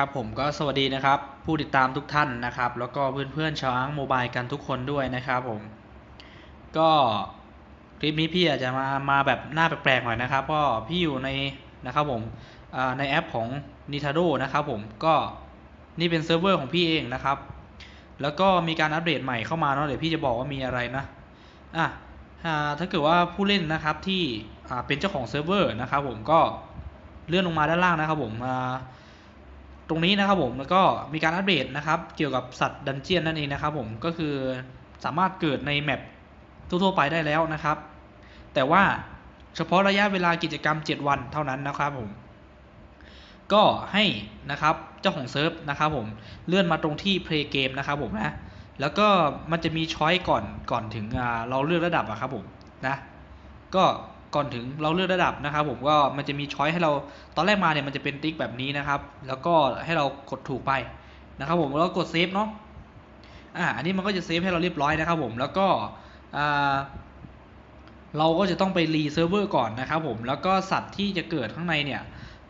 ครับผมก็สวัสดีนะครับ ผู้ติดตามทุกท่านนะครับ แล้วก็เพื่อนๆชาวอังโมบายกันทุกคนด้วยนะครับผม ก็คลิปนี้พี่อาจจะมามาแบบหน้าแปลกๆหน่อยนะครับก็พี่อยู่ในนะครับผมในแอปของ Nintendo นะครับผมก็นี่เป็นเซิร์ฟเวอร์ของพี่เองนะครับ แล้วก็มีการอัปเดตใหม่เข้ามาเนาะเดี๋ยวพี่จะบอกว่ามีอะไรนะอะอ่าถ้าเกิดว่าผู้เล่นนะครับที่เป็นเจ้าของเซิร์ฟเวอร์นะครับผมก็เลื่อนลงมาด้านล่างนะครับผมอ่า ตรงนี้นะครับผมแล้วก็มีการอัปเดตนะครับเกี่ยวกับสัตว์ดันเจียนนั่นเองนะครับผมก็คือสามารถเกิดในแมปทั่วๆไปได้แล้วนะครับ แต่ว่าเฉพาะระยะเวลากิจกรรม 7 วันเท่านั้นนะครับผมก็ให้นะครับเจ้าของเซิร์ฟนะครับผมเลื่อนมาตรงที่ play game นะครับผมนะแล้วก็มันจะมีช้อยก่อนก่อนถึงเราเลือกระดับอะครับผมนะก็ ก่อนถึงเราเลือกระดับนะครับ ผมก็มันจะมีช้อยให้เราตอนแรกมาเนี่ยมันจะเป็นติ๊กแบบนี้นะครับ แล้วก็ให้เรากดถูกไปนะครับ ผมแล้วกดเซฟเนาะอ่าอันนี้มันก็จะเซฟให้เราเรียบร้อยนะครับ ผมแล้วก็อ่าเราก็จะต้องไปรีเซิร์ฟเวอร์ก่อนนะครับ ผมแล้วก็สัตว์ที่จะเกิดข้างในเนี่ย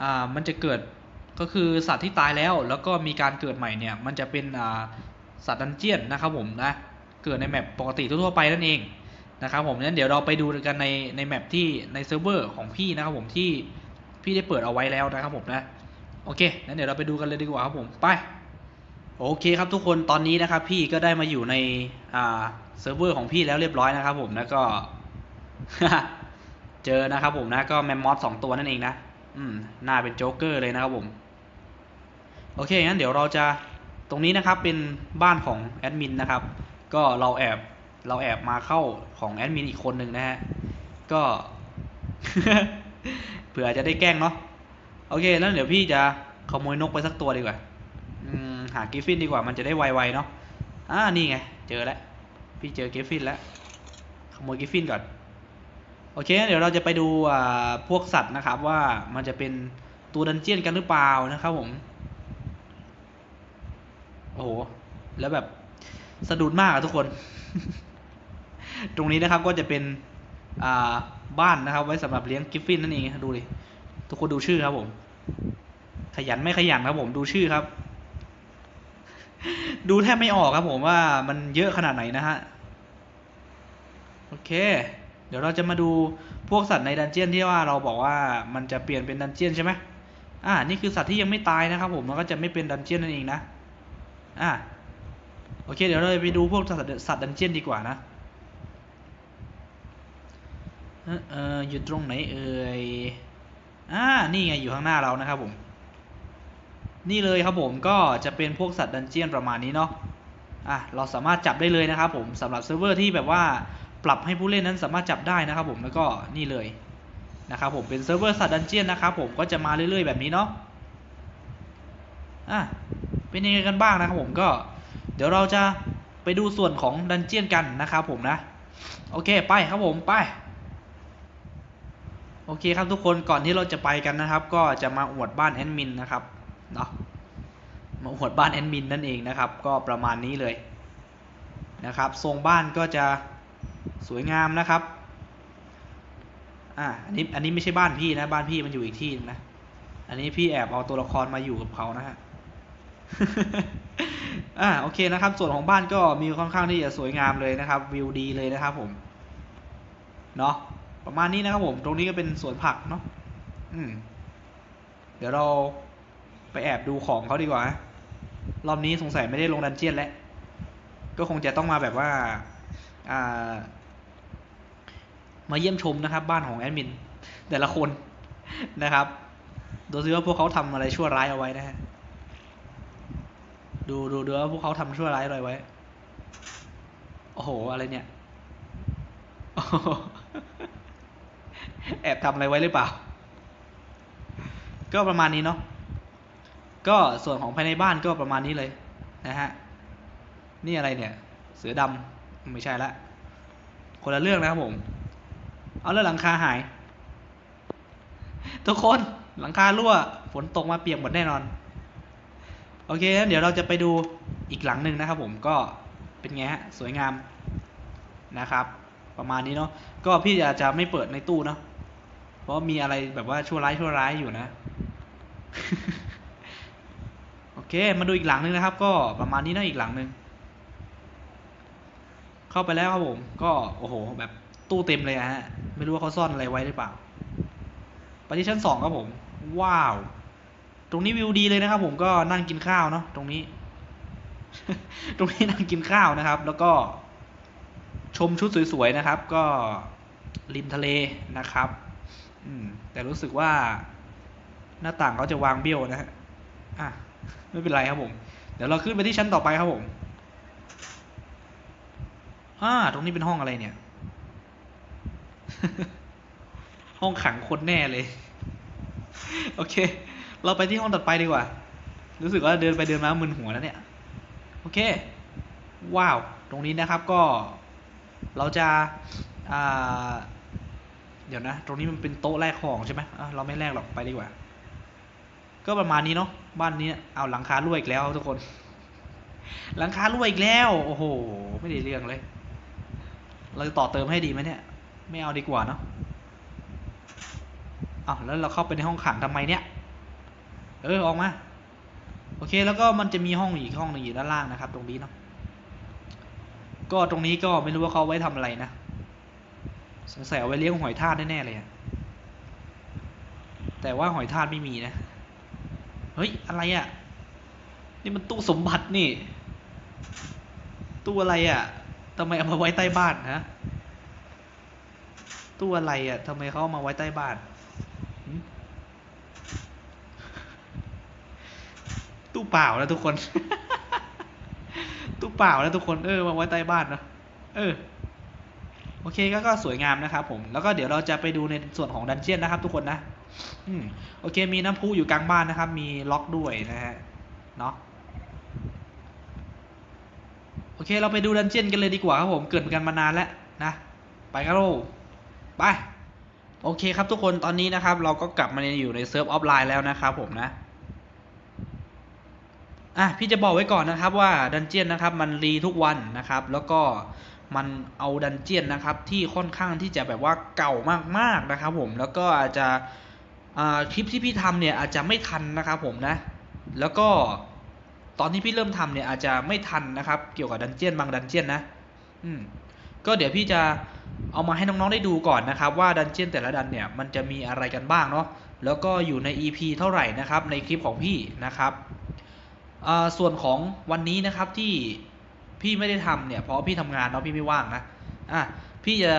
อ่ามันจะเกิดก็คือสัตว์ที่ตายแล้ว แล้วก็มีการเกิดใหม่เนี่ย มันจะเป็นอ่าสัตว์ดันเจียนนะครับ ผมนะเกิดในแมปปกติทั่วไปนั่นเอง นะครับผมงั้นเดี๋ยวเราไปดูกันในในแมปที่ในเซิร์ฟเวอร์ของพี่นะครับผมที่พี่ได้เปิดเอาไว้แล้วนะครับผมนะโอเคงั้นเดี๋ยวเราไปดูกันเลยดีกว่าครับผมไปโอเคครับทุกคนตอนนี้นะครับ พี่ก็ได้มาอยู่ในอ่าเซิร์ฟเวอร์ของพี่แล้วเรียบร้อยนะครับ ผมแล้วก็ เจอนะครับผมนะก็แมมมอสสองตัวนั่นเองนะอืมหน้าเป็นโจ๊กเกอร์เลยนะครับผมโอเคงั้นเดี๋ยวเราจะตรงนี้นะครับเป็นบ้านของแอดมินนะครับ ก็เราแอบ เราแอบมาเข้าของแอดมินอีกคนหนึ่งนะฮะ ก็เผื่อจะได้แกล้งเนาะโอเคแล้วเดี๋ยวพี่จะขโมยนกไปสักตัวดีกว่าหากิฟฟินดีกว่ามันจะได้ไวๆเนาะอ่านี่ไง เจอแล้วพี่เจอกิฟฟินแล้วขโมยกิฟฟินก่อนโอเค เดี๋ยวเราจะไปดูพวกสัตว์นะครับว่ามันจะเป็นตัวดันเจียนกันหรือเปล่านะครับผมโอ้โหแล้วแบบสะดุดมากอะทุกคน ตรงนี้นะครับก็จะเป็นบ้านนะครับ ไว้สำหรับเลี้ยงกิฟฟินนั่นเองดูดิทุกคนดูชื่อครับผม ขยันไม่ขยันครับผมดูชื่อครับ ดูแทบไม่ออกครับผมว่ามันเยอะขนาดไหนนะฮะโอเค เดี๋ยวเราจะมาดูพวกสัตว์ในดันเจียนที่ว่าเราบอกว่ามันจะเปลี่ยนเป็นดันเจียนใช่ไหมอ่า นี่คือสัตว์ที่ยังไม่ตายนะครับ ผมมันก็จะไม่เป็นดันเจียนนั่นเองนะ อ่า โอเค เดี๋ยวเราไปดูพวกสัตว์สัตว์ดันเจียนดีกว่านะ เอออยู่ตรงไหนเอ่ยอ่านี่ไงอยู่ข้างหน้าเรานะครับผม นี่เลยครับผมก็จะเป็นพวกสัตว์ดันเจียนประมาณนี้เนาะอะเราสามารถจับได้เลยนะครับผมสำหรับเซิร์ฟเวอร์ที่แบบว่าปรับให้ผู้เล่นนั้นสามารถจับได้นะครับผมแล้วก็นี่เลยนะครับผมเป็นเซิร์ฟเวอร์สัตว์ดันเจียนนะครับผมก็จะมาเรื่อยๆแบบนี้เนาะอะเป็นยังไงกันบ้างนะครับผมก็เดี๋ยวเราจะไปดูส่วนของดันเจียนกันนะครับผมนะ โอเคไปครับผมไป โอเคครับทุกคนก่อนที่เราจะไปกันนะครับ ก็จะมาอวดบ้านแอดมินนะครับเนาะมาอวดบ้านแอดมินนั่นเองนะครับ ก็ประมาณนี้เลยนะครับทรงบ้านก็จะสวยงามนะครับอ่าอันนี้อันนี้ไม่ใช่บ้านพี่นะบ้านพี่มันอยู่อีกที่นึงนะอันนี้พี่แอบเอาตัวละครมาอยู่กับเขานะฮะอ่าโอเคนะครับ ส่วนของบ้านก็มีค่อนข้างที่จะสวยงามเลยนะครับ วิวดีเลยนะครับผมเนาะ ประมาณนี้นะครับผม ตรงนี้ก็เป็นสวนผักเนาะอืม เดี๋ยวเราไปแอบดูของเขาดีกว่า รอบนี้สงสัยไม่ได้ลงดันเจียนแล้ว ก็คงจะต้องมาแบบว่า อ่า มาเยี่ยมชมนะครับ บ้านของแอดมิน แต่ละคนนะครับ ดูซิว่าพวกเขาทำอะไรชั่วร้ายเอาไว้นะฮะ ดูดูดูว่าพวกเขาทำชั่วร้ายอะไรไว้ โอ้โห อะไรเนี่ย แอบทำอะไรไว้หรือเปล่า ก็ประมาณนี้เนาะก็ส่วนของภายในบ้านก็ประมาณนี้เลยนะฮะนี่อะไรเนี่ย เสือดำไม่ใช่ละ คนละเรื่องนะครับผม เอาแล้วหลังคาหาย ทุกคนหลังคารั่ว ฝนตกมาเปียกหมดแน่นอน โอเคงั้นเดี๋ยวเราจะไปดูอีกหลังหนึ่งนะครับผมก็เป็นไงฮะ สวยงามนะครับ ประมาณนี้เนาะก็พี่อาจจะไม่เปิดในตู้เนาะ ราะมีอะไรแบบว่าชั่วร้ายชั่วร้ายอยู่นะ โอเค มาดูอีกหลังหนึ่งนะครับ ก็ประมาณนี้นะอีกหลังหนึ่งเข้าไปแล้วครับผม ก็โอ้โห แบบตู้เต็มเลยฮะ ไม่รู้ว่าเขาซ่อนอะไรไว้หรือเปล่า ไปที่ชั้นสองครับผม ว้าว ตรงนี้วิวดีเลยนะครับผมก็นั่งกินข้าวเนาะตรงนี้ ตรงนี้นั่งกินข้าวนะครับ แล้วก็ชมชุดสวยๆนะครับ ก็ริมทะเลนะครับ อืม แต่รู้สึกว่าหน้าต่างเขาจะวางเบี้ยวนะฮะ อะ ไม่เป็นไรครับผม เดี๋ยวเราขึ้นไปที่ชั้นต่อไปครับผม อ่า ตรงนี้เป็นห้องอะไรเนี่ย ห้องขังคนแน่เลย โอเค เราไปที่ห้องต่อไปดีกว่า รู้สึกว่าเดินไปเดินมามึนหัวแล้วเนี่ย โอเค ว้าว ตรงนี้นะครับก็ เราจะ อ่า เดี๋ยวนะ ตรงนี้มันเป็นโต๊ะแรกของใช่ไหมเราไม่แรกหรอกไปดีกว่า ก็ประมาณนี้เนาะบ้านนี้เอาหลังคารั่วอีกแล้วทุกคน หลังคารั่วอีกแล้ว โอ้โห ไม่ได้เรื่องเลย เราจะต่อเติมให้ดีไหมเนี่ย ไม่เอาดีกว่าเนาะอ้าวแล้วเราเข้าไปในห้องขังทำไมเนี่ย เออออกมาโอเคแล้วก็มันจะมีห้องอีกห้องหนึ่งอยู่ด้านล่างนะครับ ตรงนี้เนาะก็ตรงนี้ก็ไม่รู้ว่าเขาเอาไว้ทำอะไรนะ สงสัยเอาไว้เลี้ยงหอยทากแน่ๆเลยอะแต่ว่าหอยทากไม่มีนะ เฮ้ย อะไรอะ่ะนี่มันตู้สมบัตินี่ ตู้อะไรอะ่ะทำไมเอามาไว้ใต้บ้านฮะ ตู้อะไรอะ่ะทำไมเขาเอามาไว้ใต้บ้าน ตู้เปล่านะทุกคน ตู้เปล่านะทุกคน เออมาไว้ใต้บ้านเนอะเออ อเคก็ก็สวยงามนะครับผมแล้วก็เดี๋ยวเราจะไปดูในส่วนของดันเจียนนะครับ ทุกคนนะอืมโอเค มีน้ำพุอยู่กลางบ้านนะครับ มีล็อกด้วยนะฮะเนาะโอเค เราไปดูดันเจียนกันเลยดีกว่าครับผมเกิดกันมานานแล้วนะไปกันโลไปโอเคครับทุกคนตอนนี้นะครับ เราก็กลับมาอยู่ในเซิร์ฟออฟไลน์แล้วนะครับผมนะอะพี่จะบอกไว้ก่อนนะครับว่าดันเจียนนะครับ มันรีทุกวันนะครับ แล้วก็ มันเอาดันเจียนนะครับที่ค่อนข้างที่จะแบบว่าเก่ามากๆนะครับผมแล้วก็อาจจะคลิปที่พี่ทำเนี่ยอาจจะไม่ทันนะครับผมนะ แล้วก็ตอนที่พี่เริ่มทำเนี่ยอาจจะไม่ทันนะครับ เกี่ยวกับดันเจียนบางดันเจียนนะอืมก็เดี๋ยวพี่จะเอามาให้น้องๆได้ดูก่อนนะครับ ว่าดันเจียนแต่ละดันเนี่ยมันจะมีอะไรกันบ้างเนาะแล้วก็อยู่ใน EP เท่าไหร่นะครับในคลิปของพี่นะครับอ่าส่วนของวันนี้นะครับที่ พี่ไม่ได้ทำเนี่ยเพราะพี่ทำงานเนาะพี่ไม่ว่างนะอะพี่จะ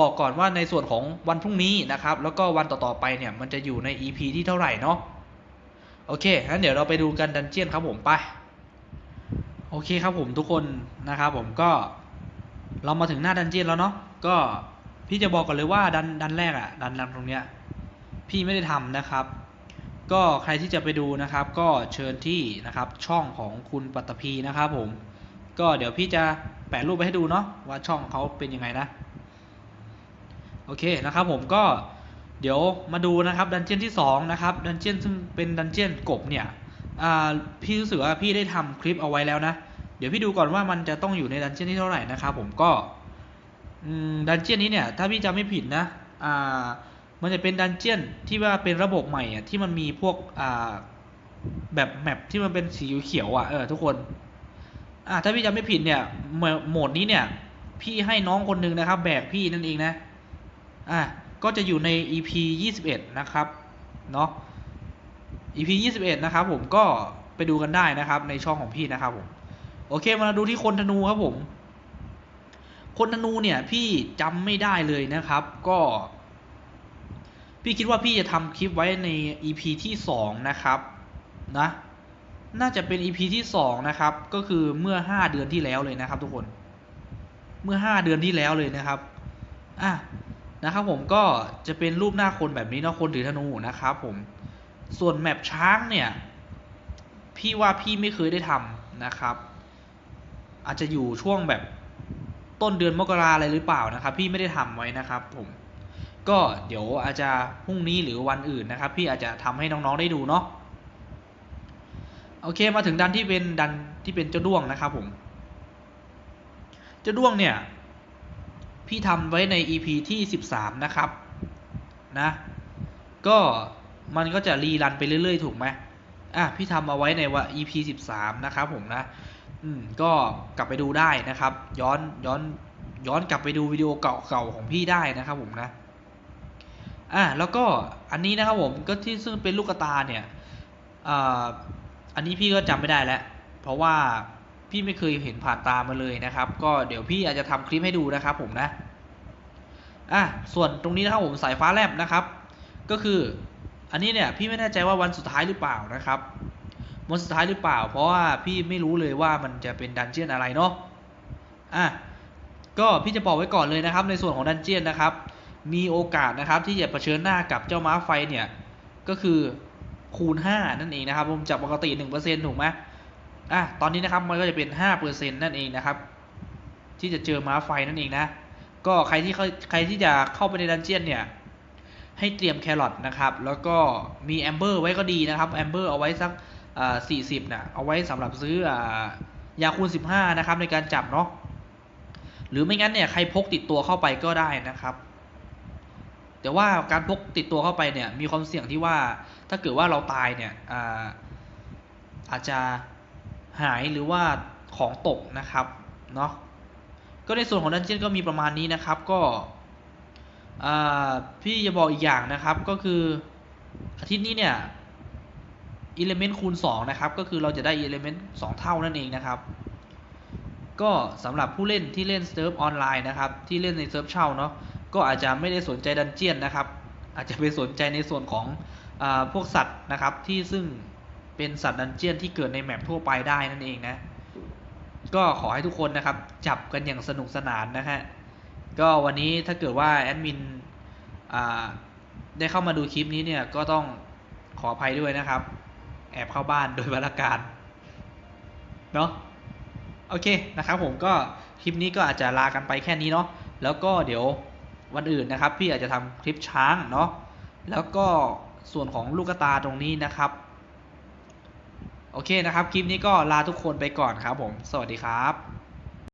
บอกก่อนว่าในส่วนของวันพรุ่งนี้นะครับ แล้วก็วันต่อๆไปเนี่ยมันจะอยู่ใน EP ที่เท่าไหร่เนาะโอเคงั้นเดี๋ยวเราไปดูกันดันเจียนครับผมไปโอเคครับผมทุกคนนะครับผมก็เรามาถึงหน้าดันเจียนแล้วเนาะก็พี่จะบอกก่อนเลยว่าดันดันแรกอะดันดันตรงเนี้ยพี่ไม่ได้ทำนะครับ ก็ใครที่จะไปดูนะครับ ก็เชิญที่นะครับช่องของคุณปัตตภีนะครับผม ก็เดี๋ยวพี่จะแปะรูปไปให้ดูเนาะว่าช่องเขาเป็นยังไงนะ โอเคนะครับผมก็เดี๋ยวมาดูนะครับดันเจียนที่2นะครับดันเจียนซึ่งเป็นดันเจียนกบเนี่ยพี่รู้สึกว่าพี่ได้ทำคลิปเอาไว้แล้วนะ เดี๋ยวพี่ดูก่อนว่ามันจะต้องอยู่ในดันเจียนที่เท่าไหร่นะครับผมก็ดันเจียนนี้เนี่ยถ้าพี่จำไม่ผิดนะมันจะเป็นดันเจียนที่ว่าเป็นระบบใหม่อะที่มันมีพวกแบบแมปที่มันเป็นสีเขียวอะเออทุกคน อ่าถ้าพี่จำไม่ผิดเนี่ยโหมดนี้เนี่ย พี่ให้น้องคนหนึ่งนะครับ แบกพี่นั่นเองนะอะก็จะอยู่ใน EP 21 นะครับเนาะ EP 21 นะครับผมก็ไปดูกันได้นะครับ ในช่องของพี่นะครับผมโอเคมาดูที่คนธนูครับผม คนธนูเนี่ยพี่จำไม่ได้เลยนะครับ ก็ พี่คิดว่าพี่จะทำคลิปไว้ใน EP ที่สองนะครับ นะ น่าจะเป็น EP ที่สองนะครับ ก็คือเมื่อห้าเดือนที่แล้วเลยนะครับ ทุกคน เมื่อห้าเดือนที่แล้วเลยนะครับ อะ นะครับผมก็จะเป็นรูปหน้าคนแบบนี้เนาะคนถือธนูนะครับผม ส่วนแมปช้างเนี่ย พี่ว่าพี่ไม่เคยได้ทำนะครับ อาจจะอยู่ช่วงแบบต้นเดือนมกราอะไรหรือเปล่านะครับ พี่ไม่ได้ทำไว้นะครับ ผม ก็เดี๋ยวอาจจะพรุ่งนี้หรือวันอื่นนะครับ พี่อาจจะทำให้น้องๆได้ดูเนาะ โอเคมาถึงดันที่เป็นดันที่เป็นเจ้าด้วงนะครับผม เจ้าด้วงเนี่ย พี่ทำไว้ใน EP ที่สิบสามนะครับนะ ก็มันก็จะรีรันไปเรื่อยๆ ถูกไหมอะพี่ทำเอาไว้ในว่า EP 13 นะครับผมนะ อืมก็กลับไปดูได้นะครับ ย้อนย้อนย้อนกลับไปดูวิดีโอเก่าๆของพี่ได้นะครับผมนะอะแล้วก็อันนี้นะครับผมก็ที่ซึ่งเป็นลูกตาเนี่ยอ่า อันนี้พี่ก็จำไม่ได้แล้ว เพราะว่าพี่ไม่เคยเห็นผ่านตามาเลยนะครับ ก็เดี๋ยวพี่อาจจะทำคลิปให้ดูนะครับผมนะอะส่วนตรงนี้นะครับผมสายฟ้าแลบนะครับ ก็คืออันนี้เนี่ยพี่ไม่แน่ใจว่าวันสุดท้ายหรือเปล่านะครับวันสุดท้ายหรือเปล่า เพราะว่าพี่ไม่รู้เลยว่ามันจะเป็นดันเจียนอะไรเนาะอะก็พี่จะบอกไว้ก่อนเลยนะครับ ในส่วนของดันเจียนนะครับ มีโอกาสนะครับที่จะเผชิญหน้ากับเจ้าม้าไฟเนี่ยก็คือ คูณ 5 นั่นเองนะครับผมจากปกติ 1%ถูกไหมอะตอนนี้นะครับมันก็จะเป็น 5%นั่นเองนะครับ ที่จะเจอม้าไฟนั่นเองนะ ก็ใครที่เขาใครที่จะเข้าไปในดันเจียนเนี่ย ให้เตรียมแครอทนะครับ แล้วก็มีแอมเบอร์ไว้ก็ดีนะครับแอมเบอร์เอาไว้สักสี่สิบนะเอาไว้สำหรับซื้ออยาคูณ 15 นะครับในการจับเนาะหรือไม่งั้นเนี่ยใครพกติดตัวเข้าไปก็ได้นะครับ แต่ว่าการพกติดตัวเข้าไปเนี่ยมีความเสี่ยงที่ว่าถ้าเกิดว่าเราตายเนี่ยอาอาจจะหายหรือว่าของตกนะครับเนาะก็ในส่วนของดันเจียนก็มีประมาณนี้นะครับก็พี่จะบอกอีกอย่างนะครับก็คืออาทิตย์นี้เนี่ยอิเลเมนต์คูณ 2 นะครับ ก็คือเราจะได้อิเลเมนต์2เท่านั่นเองนะครับ ก็สำหรับผู้เล่นที่เล่นเซิร์ฟออนไลน์นะครับ ที่เล่นในเซิร์ฟเช่าเนาะ ก็อาจจะไม่ได้สนใจดันเจียนนะครับ อาจจะไปสนใจในส่วนของอพวกสัตว์นะครับ ที่ซึ่งเป็นสัตว์ดันเจียนที่เกิดในแมปทั่วไปได้นั่นเองนะ ก็ขอให้ทุกคนนะครับ จับกันอย่างสนุกสนานนะฮะก็วันนี้ถ้าเกิดว่าแอดมินได้เข้ามาดูคลิปนี้เนี่ยก็ต้องขออภัยด้วยนะครับ แอบเข้าบ้านโดยบรการเนาะโอเคนะครับผมก็คลิปนี้ก็อาจจะลากันไปแค่นี้เนาะแล้วก็เดี๋ยว วันอื่นนะครับ พี่อาจจะทำคลิปช้างเนาะแล้วก็ส่วนของลูกตาตรงนี้นะครับ โอเคนะครับ คลิปนี้ก็ลาทุกคนไปก่อนครับผม สวัสดีครับ